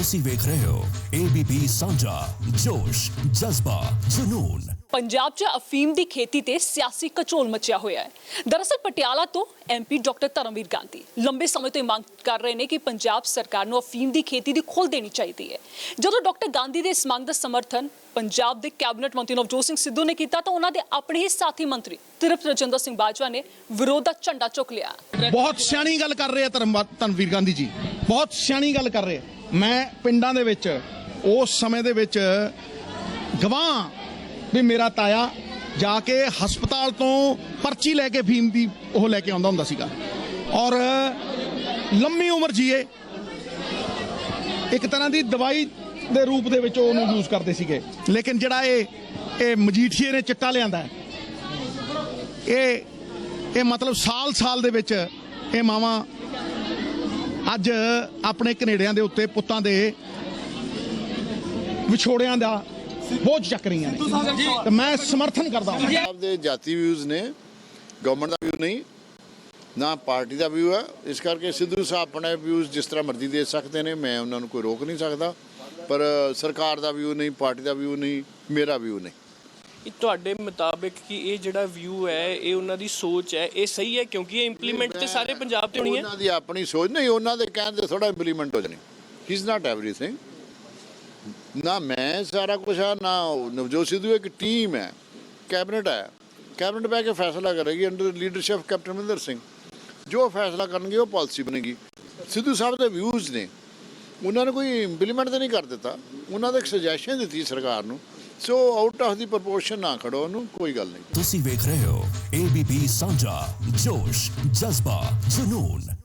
ਤੁਸੀਂ ਵੇਖ ਰਹੇ ਹੋ ABP ਸਾਂਝਾ ਜੋਸ਼ ਜਜ਼ਬਾ ਜਨੂਨ। ਪੰਜਾਬ 'ਚ ਅਫੀਮ ਦੀ ਖੇਤੀ ਤੇ ਸਿਆਸੀ ਕਚੋਲ ਮਚਿਆ ਹੋਇਆ ਹੈ। ਦਰਅਸਲ ਪਟਿਆਲਾ ਤੋਂ ਐਮਪੀ ਡਾਕਟਰ ਧਰਮਵੀਰ ਗਾਂਧੀ ਲੰਬੇ ਸਮੇਂ ਤੋਂ ਇਹ ਮੰਗ ਕਰ ਰਹੇ ਨੇ ਕਿ ਪੰਜਾਬ ਸਰਕਾਰ ਨੂੰ ਅਫੀਮ ਦੀ ਖੇਤੀ ਦੀ ਖੋਲ ਦੇਣੀ ਚਾਹੀਦੀ ਹੈ। ਜਦੋਂ ਡਾਕਟਰ ਗਾਂਧੀ ਦੇ ਇਸ ਮੰਗ ਦਾ ਸਮਰਥਨ ਪੰਜਾਬ ਦੇ ਕੈਬਨਿਟ ਮੰਤਰੀ ਨਵਜੋਤ ਸਿੰਘ ਸਿੱਧੂ ਨੇ ਕੀਤਾ ਤਾਂ ਉਹਨਾਂ ਦੇ ਆਪਣੇ ਹੀ ਸਾਥੀ ਮੰਤਰੀ ਤਿਰਪ ਰਜਿੰਦਰ ਸਿੰਘ ਬਾਜਵਾ ਨੇ ਵਿਰੋਧ ਦਾ ਝੰਡਾ ਚੁੱਕ ਲਿਆ। ਬਹੁਤ ਸਿਆਣੀ ਗੱਲ ਕਰ ਰਹੇ ਆ ਧਰਮ ਧਨਵੀਰ ਗਾਂਧੀ ਜੀ। ਬਹੁਤ ਸਿਆਣੀ ਗੱਲ ਕਰ ਰਹੇ ਮੈਂ ਪਿੰਡਾਂ ਦੇ ਵਿੱਚ ਉਸ ਸਮੇਂ ਦੇ ਵਿੱਚ ਗਵਾਹ ਵੀ ਮੇਰਾ ਤਾਇਆ ਜਾ ਕੇ ਹਸਪਤਾਲ ਤੋਂ ਪਰਚੀ ਲੈ ਕੇ ਫੀਮ ਦੀ ਉਹ ਲੈ ਕੇ ਆਉਂਦਾ ਹੁੰਦਾ ਸੀਗਾ। ਔਰ ਲੰਮੀ ਉਮਰ ਜੀਏ, ਇੱਕ ਤਰ੍ਹਾਂ ਦੀ ਦਵਾਈ ਦੇ ਰੂਪ ਦੇ ਵਿੱਚ ਉਹਨੂੰ ਯੂਜ਼ ਕਰਦੇ ਸੀਗੇ। ਲੇਕਿਨ ਜਿਹੜਾ ਇਹ ਇਹ ਮਜੀਠੀਏ ਨੇ ਚਿੱਟਾ ਲਿਆਂਦਾ ਇਹ ਇਹ ਮਤਲਬ ਸਾਲ-ਸਾਲ ਦੇ ਵਿੱਚ ਇਹ ਮਾਵਾਂ ਅੱਜ ਆਪਣੇ ਕਨੇੜਿਆਂ ਦੇ ਉੱਤੇ, ਪੁੱਤਾਂ ਦੇ ਵਿਛੋੜਿਆਂ ਦਾ ਬੋਝ ਚੱਕ ਰਹੀਆਂ ਨੇ ਤੇ ਮੈਂ ਸਮਰਥਨ ਕਰਦਾ ਹਾਂ। ਪੰਜਾਬ ਦੇ ਜਾਤੀ ਵਿਊਜ਼ ਨੇ ਗਵਰਨਮੈਂਟ ਦਾ ਵਿਊ ਨਹੀਂ ਨਾ ਪਾਰਟੀ ਦਾ ਵਿਊ ਹੈ। ਇਸ ਕਰਕੇ ਸਿੱਧੂ ਸਾਹਿਬ ਆਪਣੇ ਵਿਊਜ਼ ਜਿਸ ਤਰ੍ਹਾਂ ਮਰਜ਼ੀ ਦੇ ਸਕਦੇ ਨੇ ਮੈਂ ਉਹਨਾਂ ਨੂੰ ਕੋਈ ਰੋਕ ਨਹੀਂ ਸਕਦਾ। ਪਰ ਸਰਕਾਰ ਦਾ ਵਿਊ ਨਹੀਂ ਪਾਰਟੀ ਦਾ ਵਿਊ ਨਹੀਂ ਮੇਰਾ ਵਿਊ ਨਹੀਂ। ਇਹ ਤੁਹਾਡੇ ਮੁਤਾਬਿਕ ਕਿ ਇਹ ਜਿਹੜਾ ਵਿਊ ਹੈ ਇਹ ਉਹਨਾਂ ਦੀ ਸੋਚ ਹੈ ਇਹ ਸਹੀ ਹੈ? ਕਿਉਂਕਿ ਇਹ ਇੰਪਲੀਮੈਂਟ ਤੇ ਸਾਰੇ ਪੰਜਾਬ ਤੇ ਹੋਣੀ ਹੈ। ਉਹਨਾਂ ਦੀ ਆਪਣੀ ਸੋਚ ਨਹੀਂ ਉਹਨਾਂ ਦੇ ਕਹਿਣ ਤੇ ਥੋੜਾ ਇੰਪਲੀਮੈਂਟ ਹੋ ਜਾਣੀ। ਹੀ ਇਜ਼ ਨਾਟ ਐਵਰੀਥਿੰਗ ਨਾ ਮੈਂ ਸਾਰਾ ਕੁਝ ਆ, ਨਾ ਨਵਜੋਤ ਸਿੱਧੂ ਇੱਕ ਟੀਮ ਹੈ। ਕੈਬਨਿਟ ਹੈ। ਕੈਬਨਿਟ ਬਹਿ ਕੇ ਫੈਸਲਾ ਕਰੇਗੀ under leadership captain Amarinder Singh. ਜੋ ਫੈਸਲਾ ਕਰਨਗੇ, ਉਹ ਪਾਲਿਸੀ ਬਣੇਗੀ। ਸਿੱਧੂ ਸਾਹਿਬ ਦੇ ਵਿਊਜ਼ ਨੇ। ਉਹਨਾਂ ਨੇ ਕੋਈ ਇੰਪਲੀਮੈਂਟ ਤਾਂ ਨਹੀਂ ਕਰ ਦਿੱਤਾ। ਉਹਨਾਂ ਦਾ ਇੱਕ ਸੁਜੈਸ਼ਨ ਦਿੱਤੀ ਸਰਕਾਰ ਨੂੰ। ਸੋ ਆਊਟ ਆਫ ਦੀ ਪ੍ਰਪੋਰਸ਼ਨ ਨਾ ਖੜੋ ਉਹਨੂੰ, ਕੋਈ ਗੱਲ ਨਹੀਂ। ਤੁਸੀਂ ਵੇਖ ਰਹੇ ਹੋ ABP ਸਾਂਝਾ ਜੋਸ਼, ਜਜ਼ਬਾ, ਜਨੂਨ।